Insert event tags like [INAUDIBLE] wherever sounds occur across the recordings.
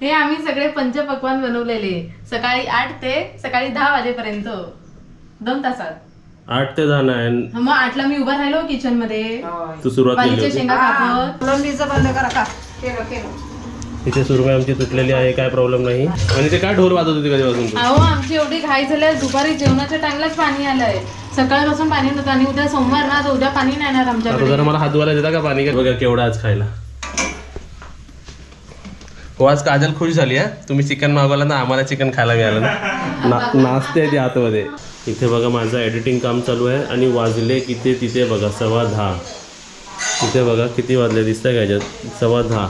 हे आम्ही सगळे पंचपक्वान बनवलेले. सकाळी आठ ते सकाळी दहा वाजेपर्यंत. दोन तासात. आठ ते दहा नाही. मग आठला मी उभा राहिलो किचनमध्ये तू सुरुवात केली भाजीच्या होती. शेंगा कापत. कोलंबीचं बंद करा का? केलं केलं. इथे सुरमई आमची तुटलेली आहे काय प्रॉब्लेम नाही. आणि ते काय ढोल वाजत होती कधीपासून तू? अहो आमची एवढी घाई झाली आहे, दुपारी जेवणाच्या टाइमलाच पाणी आलंय. सकाळपासून पाणी नव्हतं आणि उद्या सोमवार ना तर उद्या पाणी नाही येणार आता आमच्याकडे. जरा मला हात धुवायला देता का पाणी? बघा केवढा आज खायला. हो आज काजल खुश झाली आहे तुम्ही चिकन मागवलं ना आम्हाला चिकन खायला मिळालं ना? [LAUGHS] नाचते आहे ती आतमध्ये इथे बघा माझं एडिटिंग काम चालू आहे आणि वाजले किती तिथे बघा सव्वा दहा. इथे बघा किती वाजले दिसतंय का याच्यात? सव्वा दहा.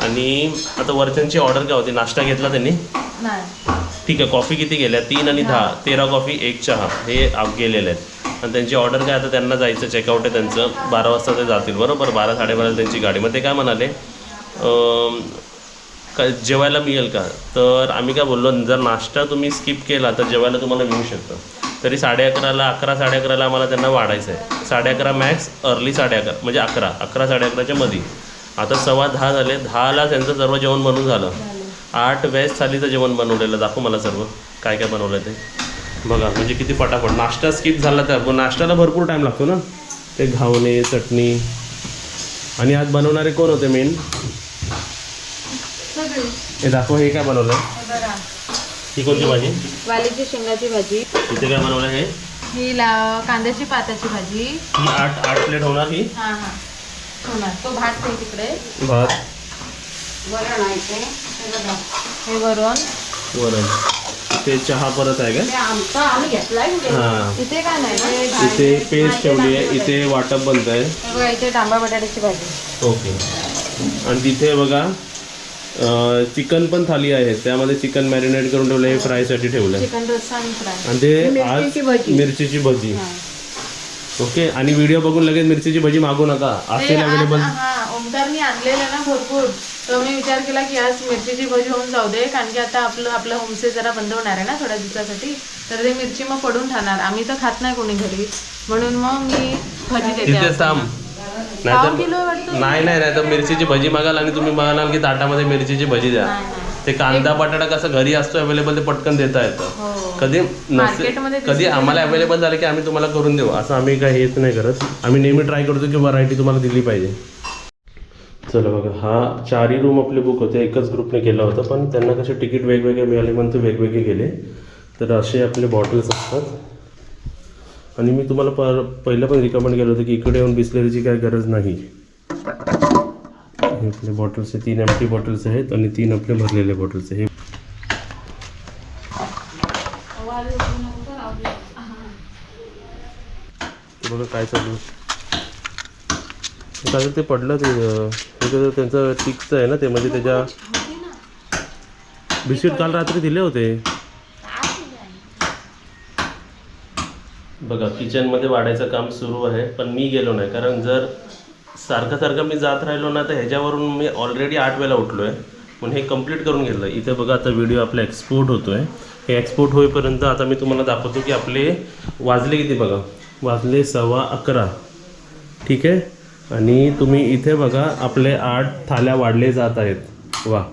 आणि आता वरच्यांची ऑर्डर काय होती? नाश्ता घेतला त्यांनी? नाही. ठीक आहे कॉफी किती गेल्या? तीन आणि दहा. तेरा कॉफी एक चहा. हे आप गेलेले आहेत. आणि त्यांची ऑर्डर काय? आता त्यांना जायचं चेकआउट आहे त्यांचं. बारा वाजता ते जातील. बरोबर? बारा साडेबारा त्यांची गाडी. मग ते काय म्हणाले? अं, का जेवायला मिळेल का? तर आम्ही काय बोललो जर नाश्ता तुम्ही स्किप केला तर जेवायला तुम्हाला मिळू शकतं. तरी साडे अकराला अकरा साडे अकराला आम्हाला त्यांना वाढायचं आहे साडे अकरा मॅक्स अर्ली साडे अकरा म्हणजे अकरा अकरा साडे अकराच्या मध्ये आता सव्वा दहा झाले दहाला त्यांचं सर्व जेवण बनवून झालं. आठ वेज थालीचं जेवण बनवलेलं दाखव मला सर्व. काय काय बनवलं ते. बघा म्हणजे किती पटापट. नाश्ता स्किप झाला तर नाश्त्याला भरपूर टाईम लागतो ना? ते घावणे चटणी. आणि आज बनवणारे कोण होते मेन हे दाखव हे काय बनवलं ही कोणती भाजी? वालीची शेंगाची भाजी. इथे काय बनवलं हे? ही ला कांद्याची पाताची भाजी. ही आठ आठ प्लेट होणार ही? हा हा. होणार. तो भात नाही तिकडे. भात. ते. हे बघा. हे वरण. वरण. ते चहा परत आहे ते आमचं आम्ही घेतलाय. का हां. इथे काय नाही? हे भात- इथे पेस्ट ठेवली आहे इथे वाटप बनत आहे हे बघा इथे तांबा बटाट्याची भाजी. ओके. आणि तिथे बघा चिकन पण थाली आहे. त्यामध्ये चिकन मॅरिनेट करून ठेवलं हे फ्रायसाठी ठेवलं. आहे चिकन रस्सा आणि ते आज मिरचीची भजी. ओके आणि व्हिडिओ बघून लगेच मिरचीची भजी मागू नका. ते असेल अवेलेबल हा ओमकारनी आणलेलं ना भरपूर. तर मी विचार केला की आज मिरचीची भजी होऊन जाऊ दे कारण की आता आपलं आपलं होमस्टे जरा बंद होणार आहे ना थोड्या दिवसासाठी. तर ते मिरची मग पडून खाणार आम्ही तर खात नाही कोणी घरी. म्हणून मग मी भजी देते नाहीतर नाही नाही नाही तर मिरचीची भजी मागाल आणि तुम्ही म्हणाल की ताटामध्ये मिरचीची भजी द्या. ते कांदा बटाटा कसं घरी असतो अवेलेबल ते पटकन देता येतं. हो. कधी नसेल मार्केटमध्ये कधी आम्हाला अवेलेबल झालं की आम्ही तुम्हाला करून देऊ. असं आम्ही काही हेच नाही करत. आम्ही नेहमी ट्राय करतो की व्हरायटी तुम्हाला दिली पाहिजे. चला बघा हा चारही रूम आपले बुक होते. एकच ग्रुपने केला होता पण त्यांना कसे तिकीट वेगवेगळे मिळाले म्हणून ते वेगवेगळे गेले. तर असे आपले बॉटल्स असतात. आणि मी तुम्हाला पर पहिलं पण रिकमेंड केलं होतं की इकडे येऊन बिस्लरीची काय गरज नाही. हे आपले बॉटल्स आहे तीन एमटी बॉटल्स आहेत आणि तीन आपले भरलेले बॉटल्स आहे हे बघा काय चालू आहे. काय ते पडलं ते त्यांचं टिक्स आहे ना ते म्हणजे त्याच्या बिस्किट काल रात्री दिले होते. बघा किचनमध्ये वाढायचं काम सुरू आहे पण मी गेलो नाही. कारण जर सारखं सारखं मी जात राहिलो ना तर ह्याच्यावरून मी ऑलरेडी आठ वेळेला उठलो आहे म्हणून हे कंप्लीट करून घेतलं. इथे बघा आता व्हिडिओ आपला एक्सपोर्ट होतो आहे हे एक्सपोर्ट होईपर्यंत आता मी तुम्हाला दाखवतो की आपले वाजले किती बघा. वाजले सव्वा अकरा. ठीक आहे? आणि तुम्ही इथे बघा आपले आठ थाल्या वाढले जात आहेत. वा.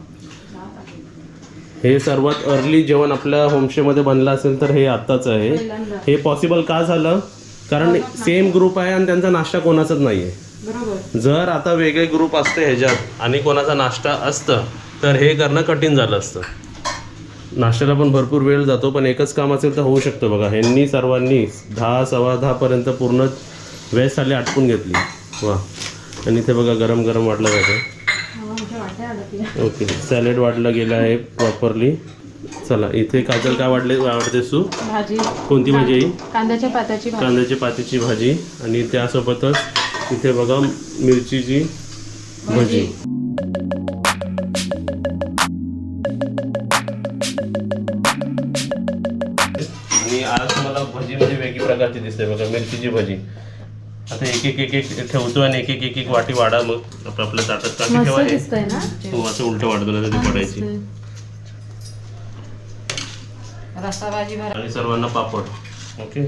हे सर्वात अर्ली जेवण आपल्या होमस्टेमध्ये बनलं असेल तर हे आत्ताच आहे. हे पॉसिबल का झालं? कारण सेम ग्रुप आहे आणि त्यांचा नाश्ता कोणाचाच नाही आहे जर आता वेगळे ग्रुप असते ह्याच्यात आणि कोणाचा नाश्ता असतं तर हे करणं कठीण झालं असतं. नाश्त्याला पण भरपूर वेळ जातो पण एकच काम असेल तर होऊ शकतं बघा. ह्यांनी सर्वांनी दहा सव्वा दहापर्यंत पूर्ण वेळ साली आटपून घेतली. वा. आणि इथे बघा गरम गरम वाटलं जातं ओके. सॅलेड वाटलं गेलं आहे प्रॉपरली चला इथे काजल काय वाटले आवडतेस तू भाजी. कोणती भाजी आहे? कांद्याच्या पाताची भाजी. कांद्याची पातीची भाजी. आणि त्यासोबतच इथे बघा मिरचीची भजी. आणि आज मला भजी म्हणजे वेगळी प्रकारची दिसते बघा मिरचीची भजी. आता एक एक एक एक ठेवतो आणि एक एक एक एक वाटी वाढा मग. आपलं आपल्या ताटात टाकी मस्त ठेवा हे. दिसतंय ना? हो असं उलट वाढतो ना ती पडायची. रस्सा भाजी भरा आणि सर्वांना पापड. ओके.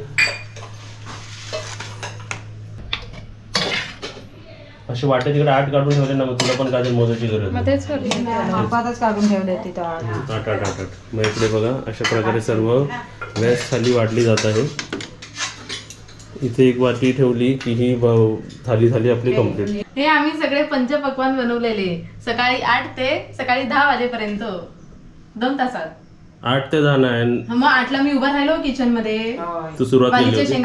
असे वाटे तिकडे आठ काढून ठेवले ना मग तुला पण काजल मोजायची गरज मग नाही. तेच. करते मापातच काढून ठेवले तिथं आठ आठ आठ आठ. मग इकडे बघा अशा प्रकारे सर्व व्यास थाली वाढली जात आहे. इथे एक वाटी ठेवली की ही थाली झाली आपली कंप्लीट हे आम्ही सगळे पंचपक्वान बनवलेले. सकाळी आठ ते सकाळी दहा वाजेपर्यंत. दोन तासात. आठ ते दहा नाही. मग आठला मी उभा राहिलो किचनमध्ये तू सुरुवात केली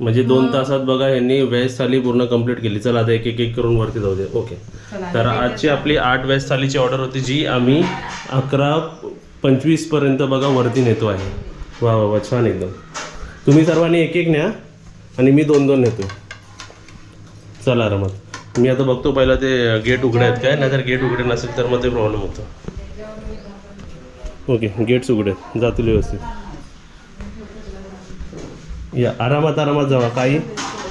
म्हणजे दोन तासात बघा यांनी व्हेज थाली पूर्ण कंप्लीट केली. चला आता एक एक एक करून वरती जाऊ दे. ओके तर आजची आपली आठ व्हेज थालीची ऑर्डर होती जी आम्ही अकरा पंचवीसपर्यंत बघा वरती नेतो आहे. वा वा वा छान एकदम. तुम्ही सर्वांनी एक एक न्या आणि मी दोन दोन नेतो चला आरामात मी आता बघतो पहिला ते गेट उघडे आहेत काय? नाहीतर गेट उघडे नसेल तर मग ते प्रॉब्लेम होतो. ओके गेट्स उघडे. जातील व्यवस्थित. या आरामात आरामात जावा. काही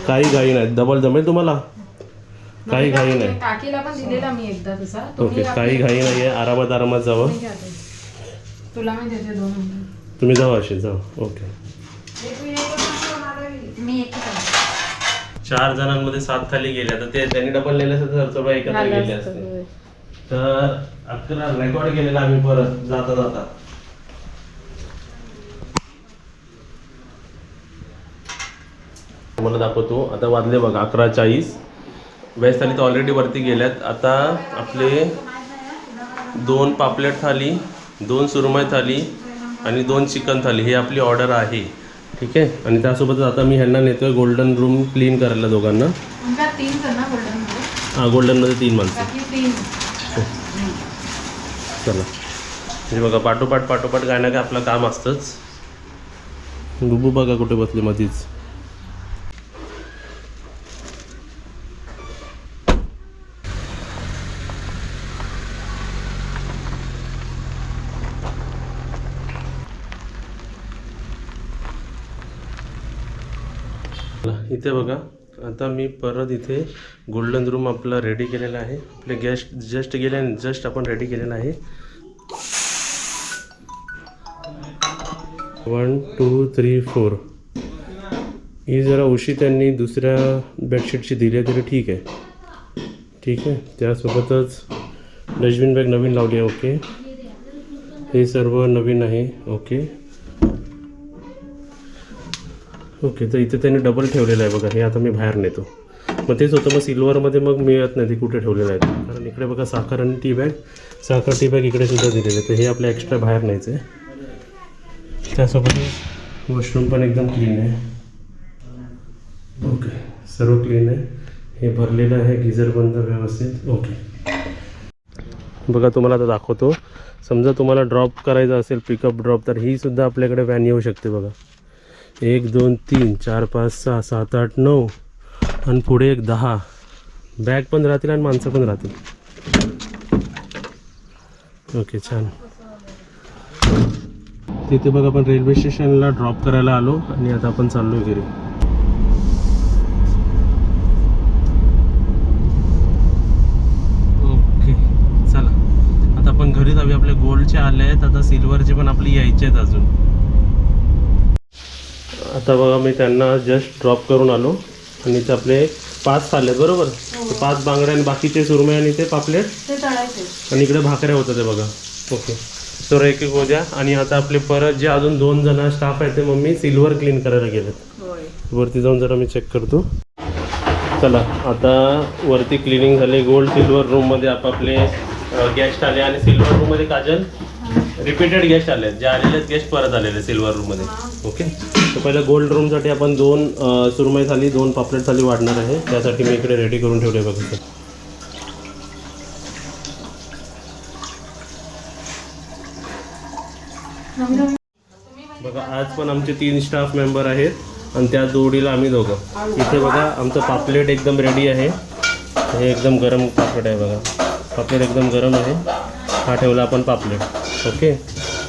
काही घाई नाही. डबल जमेल तुम्हाला? काही घाई नाही. ओके काही घाई नाही आहे आरामात आरामात जावं. तुम्ही जावा असे जावा. ओके मी एक चार जणांमध्ये सात थाली गेल्या तर ते त्यांनी डबल नेले असते तर सर्व एकत्र गेले असतं. तर अकरा रेकॉर्ड केलेला आम्ही परत जाता जाता. तुम्हाला दाखवतो आता वाजले बघा अकरा चाळीस. वेज थाली तर ऑलरेडी वरती गेल्यात. आता आपले दोन पापलेट थाली दोन सुरमई थाली आणि दोन चिकन थाली ही आपली ऑर्डर आहे. ठीक आहे? आणि त्यासोबतच आता मी ह्यांना नेतोय गोल्डन रूम क्लीन करायला दोघांना. हां गोल्डनमध्ये तीन माणसं. तीन. चला. म्हणजे बघा पाठोपाठ पाठोपाठ काय ना काय आपलं काम असतंच. बुबू बघा कुठे बसले मधीच चला, इथे बघा. आता मी परत इथे गोल्डन रूम आपला रेडी केलेला आहे. आपले गेस्ट जस्ट गेले आणि जस्ट आपण रेडी केलेला आहे. वन टू थ्री फोर ही जरा उशी त्यांनी दुसऱ्या बेडशीटची दिली आहे तरी ठीक आहे. ठीक आहे? त्यासोबतच डस्टबिन बॅग नवीन लावली आहे ओके हे सर्व नवीन आहे ओके ओके तर इथे त्यांनी डबल ठेवलेलं आहे बघा. हे आता मी बाहेर नेतो. मग तेच होतं मग सिल्वरमध्ये मग मिळत नाही ते कुठे ठेवलेलं आहे? कारण इकडे बघा साखर आणि टी बॅग साखर टी बॅग इकडे सुद्धा दिलेलं आहे. तर हे आपल्या एक्स्ट्रा बाहेर न्यायचं आहे त्यासोबत वॉशरूम पण एकदम क्लीन आहे. ओके सर्व क्लीन आहे. हे भरलेलं आहे गिझर बंद व्यवस्थित. ओके. बघा तुम्हाला आता दाखवतो. समजा तुम्हाला ड्रॉप करायचं असेल पिकअप ड्रॉप तर ही सुद्धा आपल्याकडे व्हॅन येऊ शकते बघा. एक दोन तीन चार पाच सहा सात आठ नऊ. आणि पुढे एक दहा. बॅग पण राहतील आणि माणसं पण राहतील. ओके छान. तिथे बघ आपण रेल्वे स्टेशनला ड्रॉप करायला आलो आणि आता आपण चाललो घरी. ओके चला. आता आपण घरी जाऊया. आपले गोल्डचे आले आहेत. आता सिल्वरचे पण आपले यायचे आहेत अजून. आता बघा मी त्यांना जस्ट ड्रॉप करून आलो. आणि इथे आपले पाच थाले बरोबर? तर पाच बांगड्या आणि बाकीचे सुरमई आणि ते पापलेट. ते आणि इकडे भाकऱ्या होतं ते बघा. ओके तर एक एक द्या आणि आता आपले परत जे अजून दोन जण स्टाफ आहेत ते मम्मी सिल्वर क्लीन करायला गेलेत. वरती जाऊन जरा मी चेक करतो. चला आता वरती क्लिनिंग झाले. गोल्ड सिल्वर रूममध्ये आपापले गेस्ट आले आणि सिल्वर रूममध्ये काजल. रिपीटेड गेस्ट आले जे आलेले गेस्ट परत आलेले सिल्वर रूममध्ये ओके तर पहिलं गोल्ड रूमसाठी आपण दोन सुरमई थाली दोन पापलेट थाली वाढणार आहे. त्यासाठी मी इकडे रेडी करून ठेवले बघा सर. बघा आज पण आमचे तीन स्टाफ मेंबर आहेत आणि त्या जोडीला आम्ही दोघं. इथे बघा आमचं पापलेट एकदम रेडी आहे. हे एकदम गरम पापलेट आहे बघा. पापलेट एकदम गरम आहे. हा ठेवला आपण पापलेट. ओके?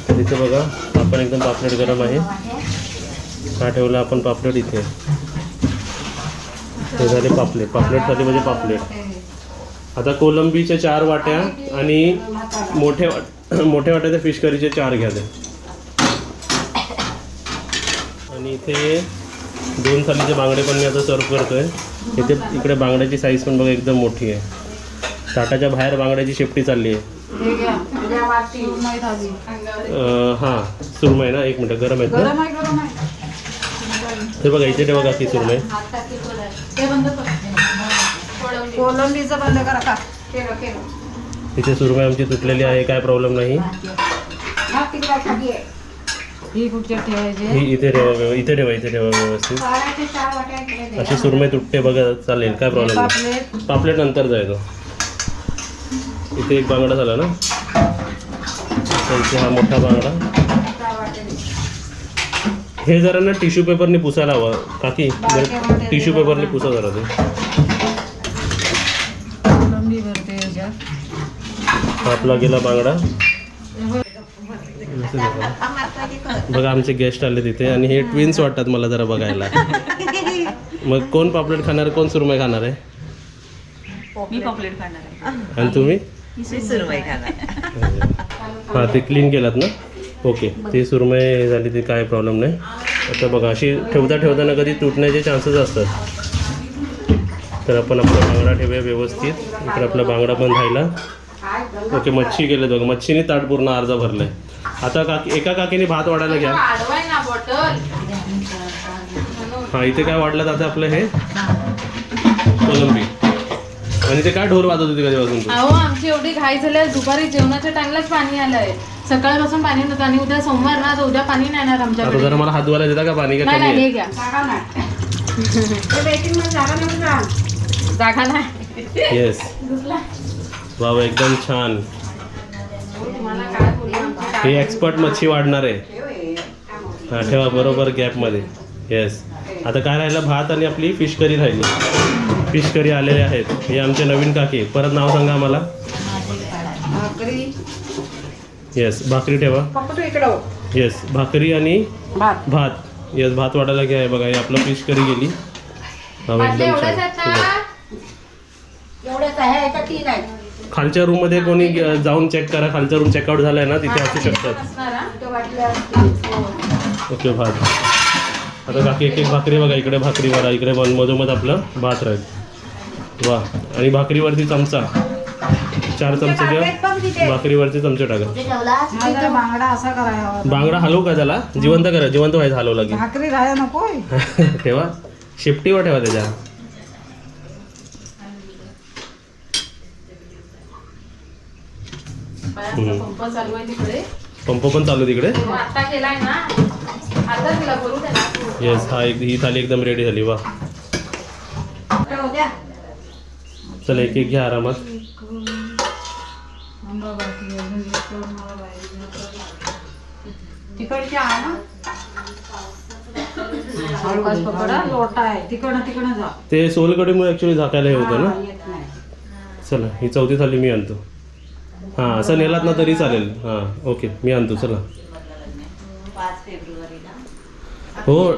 तर इथे बघा आपण एकदम पापलेट गरम आहे. हा ठेवला आपण पापलेट इथे. हे झाले पापलेट. पापलेट झाले म्हणजे पापलेट. आता कोलंबीच्या चार वाट्या आणि मोठ्या वाट [CLEARS THROAT] मोठ्या वाट्याच्या फिश करीचे चार घ्या ते. आणि इथे दोन थालीचे बांगडे पण मी आता सर्व करतोय. इथे इकडे बांगड्याची साईज पण बघा एकदम मोठी आहे. ताटाच्या बाहेर बांगड्याची शेपटी चालली आहे. हे हां सुरमई ना? एक मिनटं गरम आहेत ना? गरम आहे गरम आहे. हे बघा इथे ठेवा काकी ते कोलंबीचं बंद करा का? केलं इथे सुरमई आमची तुटलेली आहे काय प्रॉब्लेम नाही. हा तिकडे खाली आहे. ही कुठच्या ठेवायची? ही इथे ठेवा इथे ठेवा इथे ठेवा व्यवस्थित. अशी सुरमई तुटते बघा चालेल काय प्रॉब्लेम नाही. पापलेट. पापलेट नंतर जायचो. इथे एक बांगडा झाला ना? इथे हा मोठा बांगडा. हे जरा ना टिश्यू पेपरने पुसायला हवं. काकी जरा टिश्यू पेपरने पुसा जरा ते. आपला गेला बांगडा. बघा आमचे गेस्ट आले तिथे आणि हे ट्विन्स वाटतात मला जरा बघायला. मग कोण पापलेट खाणार कोण पॉपलेट खाणार आहे. आणि तुम्ही? सुरमई खाणार. हां ते क्लीन केलात ना? ओके ती सुरमई झाली ती काय प्रॉब्लेम नाही. आता बघा अशी ठेवता ठेवताना कधी तुटण्याचे चान्सेस असतात. तर आपण आपला बांगडा ठेवूया व्यवस्थित. इकडे आपला बांगडा पण राहिला. ओके मच्छी गेले बघा. मच्छीने ताट पूर्ण अर्धा भरलाय. आता काकी एका काकीने भात वाढायला घ्या. वाढवाय ना बॉटल हां इथे काय वाढलं जातं आपलं हे? कोलंबी. आणि ते काय ढोर वाजत होती कधीपासून अहो आमची एवढी घाई झाली आहे, दुपारी जेवणाच्या टाइमलाच पाणी आलंय. सकाळपासून पाणी नव्हतं आणि उद्या सोमवार ना तर उद्या पाणी नाही येणार आता आमच्याकडे. जरा मला हात धुवायला देता का पाणी का नाही कमी नाही आहे? हे घ्या. जागा नाही. [LAUGHS] ते waiting मध्ये जागा नाही जा. जागा नाही. येस वा वा, एकदम छान. हे एक्सपर्ट मच्छी वाढणार आहे. हा. ठेवा बरोबर गॅपमध्ये येस आता काय राहिलं? भात आणि आपली फिश करी राहिली. फिश करी आलेले आहेत. हे आमचे नवीन काकी. परत नाव सांगा आम्हाला. भाकरी. येस भाकरी ठेवा. इकडं हो. येस भाकरी आणि भात. येस भात वाढायला घ्या हे बघा. हे आपलं फिश करी गेली एकदम छान. खालच्या रूममध्ये कोणी ग- जाऊन चेक करा. खालचा रूम चेकआउट झालाय ना तिथे असू शकतात. ओके भात. आता बाकी एक एक भाकरी बघा. इकडे भाकरी वाढा. इकडे मधोमध आपलं भात राहील. वा. आणि भाकरीवरती चमचा. चार चमचे घ्या. भाकरीवरती चमचे टाका. हा बांगडा असा करायला बांगडा हलवू का त्याला? जिवंत करा. जिवंत व्हायचं हलवू लागेल भाकरी राहायला नको. [LAUGHS] ठेवा. शेपटीवर ठेवा त्याच्या. पंप चालू आहे तिकडे. पंप पण चालू आहे तिकडे? तो आता केलाय ना. आता तिला करू दे ना येस हा एक ही थाली एकदम रेडी झाली वा. चला एक एक घ्या आरामात. ते सोलकडीमुळे ॲक्च्युली झाकायला हे होतं ना? चला ही चौथी थाली मी आणतो. हां असं नेलात ना तरी चालेल. हां ओके मी आणतो चला. हो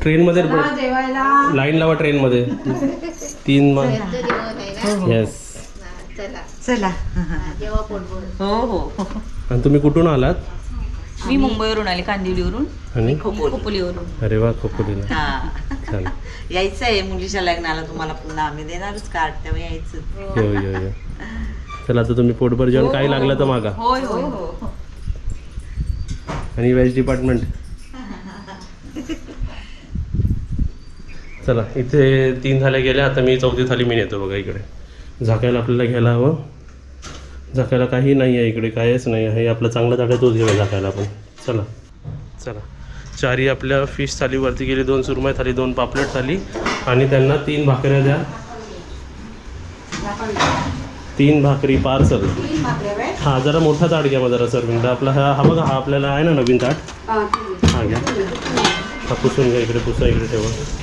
ट्रेनमध्ये लाईन लावा ट्रेनमध्ये तीन मग येस चला. हो हो. आणि तुम्ही कुठून आलात? मी मुंबईवरून आले कांदिवलीवरून. आणि? खोपोलीवरून. अरे वा खोपोलीला. हा. छान. यायचं आहे मुलीच्या लग्नाला तुम्हाला पुन्हा. आम्ही देणारच कार्ड तेव्हा यायचं. यो यो यो चला आता तुम्ही पोटभर जेवण काही लागलं तर मागा. होय होय हो. आणि व्हेज डिपार्टमेंट? चला इथे तीन थाल्या गेल्या आता मी चौथी थाली मी नेतो बघा इकडे. झाकायला आपल्याला घ्यायला हवं. झाकायला काही नाही आहे इकडे काहीच नाही आहे. आपलं चांगलं ताट तोच घेऊया झाकायला आपण. चला. चला. चारी आपल्या फिश थालीवरती गेली दोन सुरमई थाली दोन पापलेट थाली आणि त्यांना तीन भाकऱ्या द्या. तीन भाकरी पार्सल. हा जरा मोठा ताट घ्या मग जरा सर्विंगचा आपला हा हा बघा हा आपल्याला आहे ना नवीन ताट हा. हा घ्या. हा पुसून घ्या इकडे पुसा इकडे ठेवा.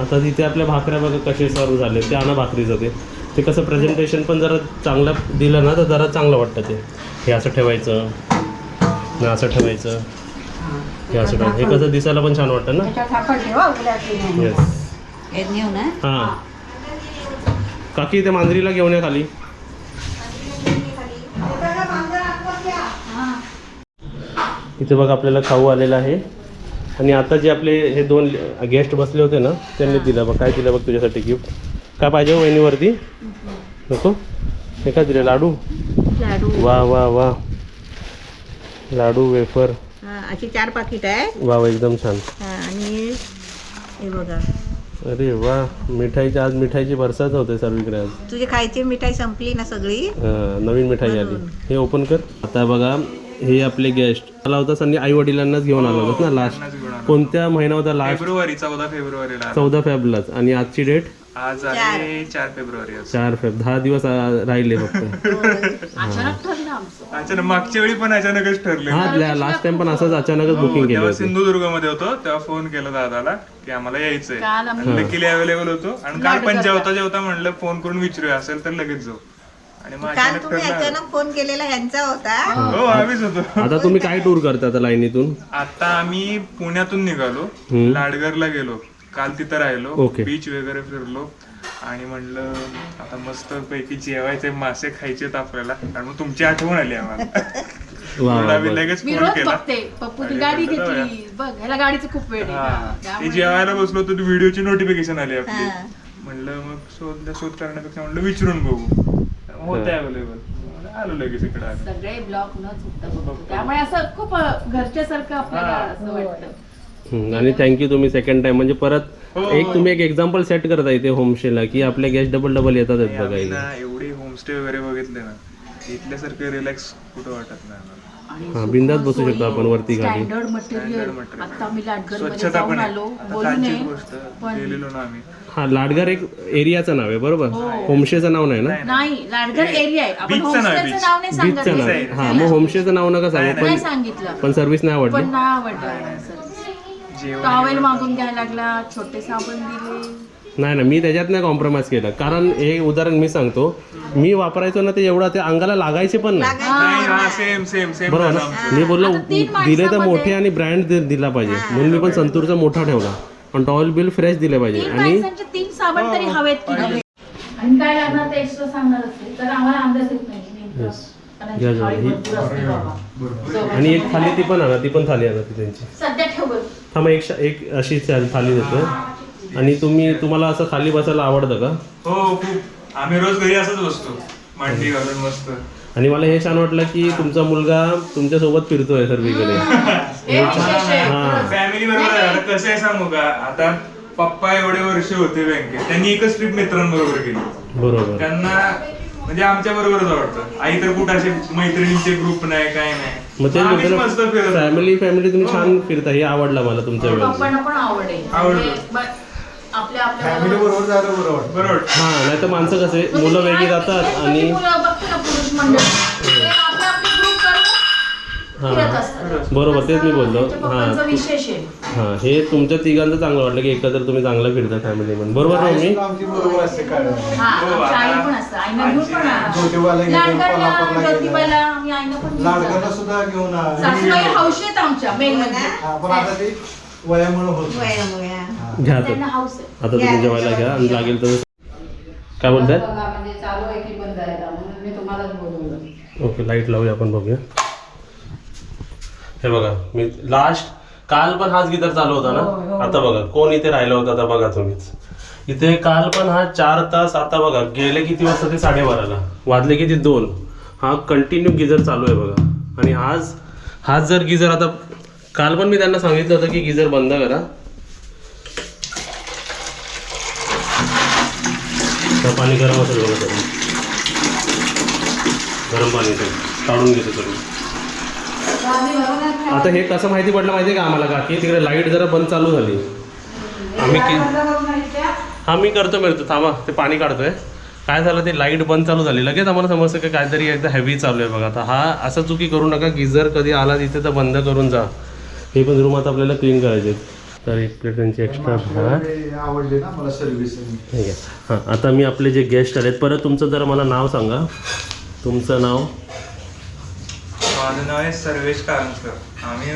आता तिथे आपल्या भाकऱ्या बघा कसे सर्व झाले ते आणा भाकरीचं ते. ते कसं प्रेझेंटेशन पण जरा चांगलं दिलं ना तर जरा चांगलं वाटतं ते. हे असं ठेवायचं न असं ठेवायचं हे असं ठेवायचं. हे कसं दिसायला पण छान वाटतं ना. येस हां काकी ते मांजरीला घेऊन या खाली. इथे बघा आपल्याला खाऊ आलेला आहे. आणि आता जे आपले हे दोन गेस्ट बसले होते ना त्यांनी दिलं बघ काय दिलं बघ तुझ्यासाठी गिफ्ट काय पाहिजे हो वहिनीवरती नको? हे काय दिलं? लाडू? वा वा वा. लाडू वेफर अशी चार पाकिट आहे. वा वा एकदम छान. आणि हे बघा. अरे वा मिठाईची आज मिठाईची बरसात होते सर्वीकडे आज. तुझी खायची मिठाई संपली ना सगळी? हा, नवीन मिठाई आली. हे ओपन कर. आता बघा हे आपले गेस्ट आला होतास आणि आई वडिलांनाच घेऊन आला होतास ना लास्ट कोणत्या महिना होता लास्ट फेब्रुवारी चौदा फेब्रुवारीला चौदा फेबलाच आणि आजची डेट आज आहे चार. फेब्रुवारी आज. चार फेब दहा दिवस आ, राहिले फक्त. [LAUGHS] अचानक मागच्या वेळी पण अचानकच ठरले हा लास्ट टाइम पण असंच अचानकच बुकिंग केली तेव्हा होती. सिंधुदुर्गमध्ये होतो तेव्हा फोन केला दादाला की आम्हाला यायचंय. लकीली अवेलेबल होतो. आणि काल पण जेवता जेवता म्हणलं फोन करून विचारूया. असेल तर लगेच जाऊ. आणि मग काल अचानक तुम्ही ठरलं अचानक फोन केलेला ह्यांचा होता. हो. आम्हीच होतो. आता तुम्ही काय टूर करता आता लाईनीतून? आता आम्ही पुण्यातून निघालो. हम्म. लाडगरला गेलो. काल तिथं राहिलो. ओके. बीच वगैरे फिरलो. आणि म्हणलं आता मस्त पैकी जेवायचे मासे खायचेत आपल्याला. आणि मग तुमची आठवण आली आम्हाला. [LAUGHS] वा. लगेच मी फोन रोज केला. बघते. पप्पू ती गाडी घेतली. बघ ह्याला गाडीचं खूप वेळ आहे. हा. ते त्यामुळे जेवायला बसलो तर व्हिडिओची नोटिफिकेशन आली आपली. हा. म्हणलं मग शोध शोध करण्यापेक्षा म्हणलं विचारून बघू. होते अवेलेबल आलो लगेच इकडे आलो. सगळे ब्लॉक न चुकता बघतो. त्यामुळे असं खूप घरच्यासारखं आपल्याला असं वाटतं. हम्म, आणि थँक्यू तुम्ही सेकंड टाइम म्हणजे परत हो. एक तुम्ही एक एक्झाम्पल सेट करता इथे होमस्टेला की आपले गेस्ट डबल डबल येतात आहेत आम्ही बघायला. ना एवढे होमस्टे वगैरे बघितले ना इथल्यासारखे रिलॅक्स कुठं वाटत नाही आम्हाला. हा बिंदास बसू शकतो आपण वरती स्टँडर्ड मटेरियल. आता मध्ये स्वच्छता जाऊन पण आहे. आलो आता बोलू कालचीच नये गोष्ट पण गेलेलो ना आम्ही. हा लाडघर एक एरियाचं नाव आहे बरोबर? होमस्टेचं नाव नाही ना? नाही लाटघर एरिया आहे. आपण Beach चं नाव आहे, होमस्टेचं beach. नाव नाही बीचचं नाव आहे. हा मग होमस्टेचं नाव नका सांगू नाही पण सांगितलं. पण सर्व्हिस नाही आवडली? नाही टॉवेल मागून घ्यायला लागला छोटे साबण दिले. नाही ना मी त्याच्यात नाही कॉम्प्रोमाइज केलं. कारण हे उदाहरण मी सांगतो मी वापरायचो ना ते एवढं ते अंगाला लागायचे पण नाही. नाही हा सेम सेम सेम बरोबर ना? मी बोललो दिले तर मोठे आणि ब्रँड दिला पाहिजे. म्हणून मी पण संतूरचा मोठा ठेवला. पण टॉवेल बिल फ्रेश दिले पाहिजे. तीन आणि माणसांचे तीन साबण तरी हवेत की नाही? आणि काय लागणार ते एक्स्ट्रा सांगणार असते. तर आम्हाला अंदाज येत नाही. नेमकं. कारण घ्या जरा. थाळी ही- भरपूर असते बाबा. आणि एक थाली ती पण आणा ती पण थाली आणा ती त्यांची. सध्या ठेव. बरं. हा मग एक शा- एक अशी थाली देतो आणि तुम्ही तुम्हाला असं खाली बसायला आवडतं का? हो खूप. आम्ही रोज घरी असंच बसतो. मांडी घालून मस्त. आणि मला हे छान वाटलं की तुमचा मुलगा तुमच्यासोबत फिरतोय सर्वीकडे. हे. विशेष आहे. हा. फॅमिली बरोबर आहे. आता कसं आहे सांगू का आता पप्पा एवढे वर्ष होते बँकेत. त्यांनी एकच ट्रिप मित्रांबरोबर केली. बरोबर. त्यांना म्हणजे आमच्या बरोबरच आवडतं आई तर कुठं असे मैत्रिणींचे ग्रुप नाही काय नाही. आम्हीच मस्त फिरत फॅमिली फॅमिली तुम्ही छान फिरता हे आवडला मला तुमच्या वेळेस. पप्पांना पण आवड. आहे आवडलं. म्हणजे ब- आपल्या आपल्या बरोबर. हा नाही तर माणसं कसे मुलं वेगळी जातात आणि मुलं बघतो ना पुरुष मंडळ. ते आपले आपले ग्रुप करून फिरत असतात. बरोबर तेच मी बोललो. हा. विशेष आहे. हा हे तुमच्या तिघांचं चांगलं वाटलं की एकत्र तुम्ही चांगलं फिरता फॅमिली म्हणून बरोबर ना मी हा आमच्या आई पण असतं. आईनं घेऊन पण आणा. ज्योतिबाला गेलो, लाडकाला, कोल्हापूरला गेलो. ज्योतिबाला आम्ही आईनं पण घेऊन लाडकाला जातो. सुद्धा घेऊन आ- सासूबाई हौशी आहेत आमच्या मेन म्हणजे. हा, पण आता ते वयामुळे होत. वयामुळे, हा. घ्या त्यांना आहे. आता तुम्ही जेवायला घ्या. आणि लागेल तर काय बोलताय बघा म्हणजे चालू आहे की बंद आहे का? म्हणून मी तुम्हालाच बोलवलं. ओके लाइट लावूया आपण बघूया. हे बघा मी लास्ट काल पण हाच गिटार चालू होता ना? आता बघा कोण इथे राहिला होता आता बघा तुम्हीच. इथे काल पण हा चार तास आता बघा गेले किती वाजता ते साडेबाराला? वाजले किती? दोन. हा कंटिन्यू गिझर चालू आहे बघा. आणि आज हाच जर गिझर आता काल पण मी त्यांना सांगितलं होतं की गिजर बंद करा. तर पाणी गरम असेल बघा सगळं. गरम पाणी ते काढून घेतो सगळं. आता हे कसं माहिती पडलं माहिती आहे का आम्हाला का? की तिकडे लाइट जरा बंद चालू झाली. आम्ही की हा मी करतो मिळतो. थांबा ते पाणी काढतोय. काय झालं ते लाइट बंद चालू झाली. लगेच आम्हाला समजतं की काहीतरी एकदा हेवी चालू आहे बघा. आता हा असं चुकी करू नका. गिझर कधी आला तिथे तर बंद करून जा. हे पण रूम आता आपल्याला क्लीन करायचे तर एक प्लेट त्यांची एक्स्ट्रा भात आवडले ना मला सर्व्हिस ठीक आहे. हां आता मी आपले जे गेस्ट आलेत परत तुमचं जरा मला नाव सांगा. तुमचं नाव? माझं नाव आहे सर्वेश कारंजकर आम्ही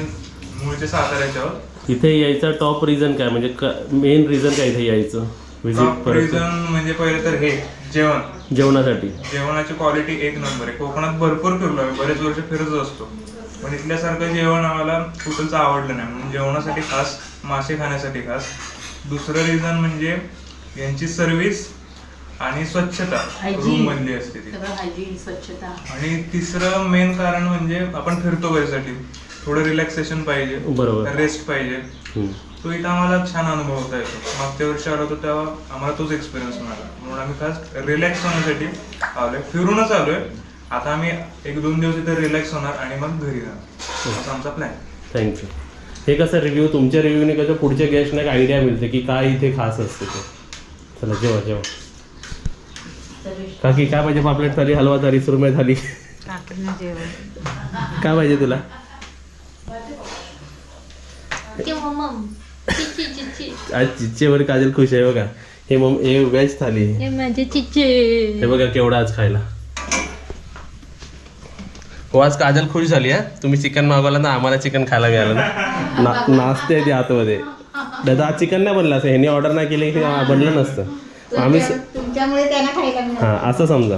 मूळचे साताऱ्याचे आहोत इथे यायचं टॉप रिझन काय? म्हणजे मेन रिझन काय इथे यायचं? विजिट रिझन म्हणजे पहिले तर हे जेवण. जेवणासाठी. जेवणाची क्वालिटी एक नंबर आहे. कोकणात भरपूर फिरलो आम्ही. बरेच वर्ष फिरत असतो. पण इथल्यासारखं जेवण आम्हाला कुठंच आवडलं नाही. म्हणून जेवणासाठी खास मासे खाण्यासाठी खास. दुसरं रिझन म्हणजे यांची सर्व्हिस आणि स्वच्छता रूम मधली असते ती. स्वच्छता. आणि तिसरं मेन कारण म्हणजे आपण फिरतो कशासाठी थोडं रिलॅक्सेशन पाहिजे. बरोबर. रेस्ट पाहिजे. तो इथं आम्हाला छान अनुभव होता येतो. मागच्या वर्षी आलो होतो तेव्हा आम्हाला तोच एक्सपिरियन्स मिळाला. म्हणून आम्ही खास रिलॅक्स होण्यासाठी आलोय. फिरूनच आलोय. आता आम्ही एक दोन दिवस इथे रिलॅक्स होणार आणि मग घरी जाणार असा आमचा प्लॅन थँक्यू हे कसं रिव्ह्यू तुमच्या रिव्ह्यूने कसं पुढच्या गेस्टना एक आयडिया मिळते की काय इथे खास असते ते. चला जेवा जेवा. काकी काय पाहिजे पापलेट थाली हलवा थाली सुरमई थाली? काय पाहिजे तुला? आज चिच्चेवर काजल खुश आहे बघा. हे मग हे व्हेज थाली. आहे. माझे चिचे हे बघा केवढा आज खायला. हो आज काजल खुश झाली आहे तुम्ही चिकन मागवला ना आम्हाला चिकन खायला मिळालं ना? ना नाचते ती आतमध्ये. दादा आज चिकन नाही बनलं असं? ह्यांनी ऑर्डर नाही केली की बनलं नसतं. आम्ही तुमच्यामुळे त्यांना खायला मिळालं. हां असं समजा.